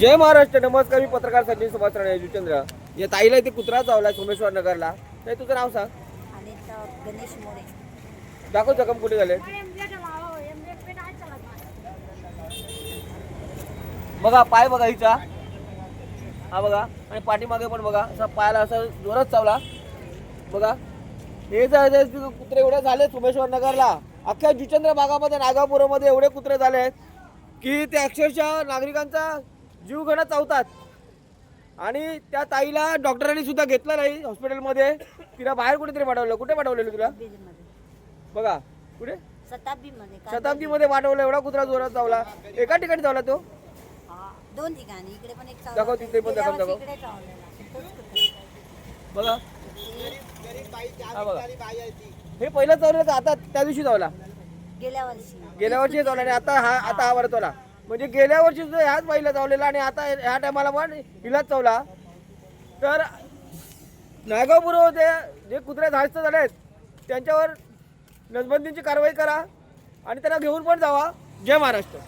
जय महाराष्ट्र नमस्कार मी पत्रकार संजय सुभाष राणे जुचंद्र या ताईला इथे कुत्रा चावला सोमेश्वर नगरला. तर तुझं नाव सांग. गणेश मोरे. दाखव जखम कुठे झाले? बघा पाय बघा हिचा. हा बघा आणि पाठीमागे पण बघा असा पायाला असं जोरात चावला. बघा. हे कुत्रे एवढे झाले सोमेश्वर नगरला. अख्ख्या जुचंद्र भागामध्ये नागापुरामध्ये एवढे कुत्रे झाले आहेत. की ते अक्षरशः नागरिकांचा जीव घेणं चावतात. आणि त्या ताईला डॉक्टरांनी सुद्धा घेतलं नाही हॉस्पिटलमध्ये. तिला बाहेर कुठेतरी पाठवलं. कुठे पाठवलेलं तुला? बघा. कुठे? शताब्दीमध्ये शताब्दीमध्ये पाठवलं. एवढा कुत्रा जोरात चावला. एका ठिकाणी चावला तो? दोन ठिकाणी. इकडे पण एक चावला. दाखव. तिथे पण दाखव, दाखव. बघा. हा बघा. हे पहिलं चावलं का आता त्या दिवशी चावला. गेल्या वर्षी. गेल्या वर्षी चावला आणि आता हा आता हा बरं चावला म्हणजे गेल्या वर्षी सुद्धा ह्याच बाईला चावलेला आणि आता ह्या टायमाला पण हिलाच चावला. तर नागापूर होते जे कुत्रे धास्त आहेत त्यांच्यावर नजबंदीची कारवाई करा आणि त्यांना घेऊन पण जावा. जय महाराष्ट्र.